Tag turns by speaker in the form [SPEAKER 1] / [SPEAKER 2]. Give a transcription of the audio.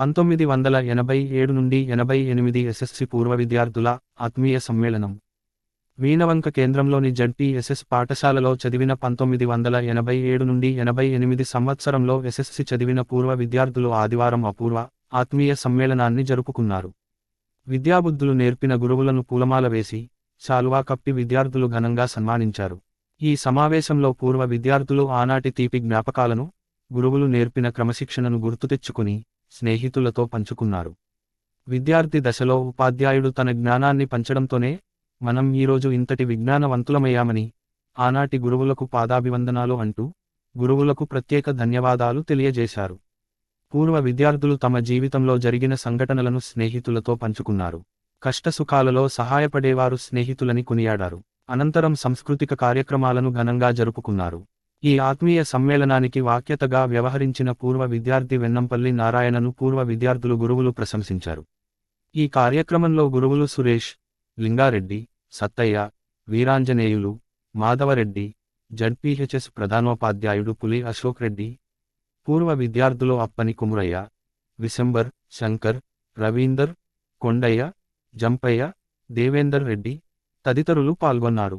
[SPEAKER 1] పంతొమ్మిది వందల ఎనభై ఏడు నుండి ఎనభై ఎనిమిది ఎస్ఎస్సి పూర్వ విద్యార్థుల ఆత్మీయ సమ్మేళనం. వీణవంక కేంద్రంలోని జడ్పీఎస్ఎస్ పాఠశాలలో చదివిన పంతొమ్మిది వందల ఎనభై ఏడు నుండి ఎనభై ఎనిమిది సంవత్సరంలో ఎస్ఎస్సి చదివిన పూర్వ విద్యార్థులు ఆదివారం అపూర్వ ఆత్మీయ సమ్మేళనాన్ని జరుపుకున్నారు. విద్యాబుద్ధులు నేర్పిన గురువులను పూలమాల వేసి శాలువా కప్పి విద్యార్థులు ఘనంగా సన్మానించారు. ఈ సమావేశంలో పూర్వ విద్యార్థులు ఆనాటి తీపి జ్ఞాపకాలను గురువులు నేర్పిన క్రమశిక్షణను గుర్తు తెచ్చుకుని స్నేహితులతో పంచుకున్నారు. విద్యార్థి దశలో ఉపాధ్యాయుడు తన జ్ఞానాన్ని పంచడంతోనే మనం ఈరోజు ఇంతటి విజ్ఞానవంతులమయ్యామని ఆనాటి గురువులకు పాదాభివందనాలు అంటూ గురువులకు ప్రత్యేక ధన్యవాదాలు తెలియజేశారు. పూర్వ విద్యార్థులు తమ జీవితంలో జరిగిన సంఘటనలను స్నేహితులతో పంచుకున్నారు. కష్టసుఖాలలో సహాయపడేవారు స్నేహితులని కొనియాడారు. అనంతరం సాంస్కృతిక కార్యక్రమాలను ఘనంగా జరుపుకున్నారు. ఈ ఆత్మీయ సమ్మేళనానికి వాక్యతగా వ్యవహరించిన పూర్వ విద్యార్థి వెన్నంపల్లి నారాయణను పూర్వ విద్యార్థులు గురువులు ప్రశంసించారు. ఈ కార్యక్రమంలో గురువులు సురేష్ లింగారెడ్డి సత్తయ్య వీరాంజనేయులు మాధవరెడ్డి జడ్పీహెచ్ఎస్ ప్రధానోపాధ్యాయుడు పులి అశోక్ రెడ్డి పూర్వ విద్యార్థులు అప్పని కుమురయ్య విశంబర్ శంకర్ రవీందర్ కొండయ్య జంపయ్య దేవేందర్ రెడ్డి తదితరులు పాల్గొన్నారు.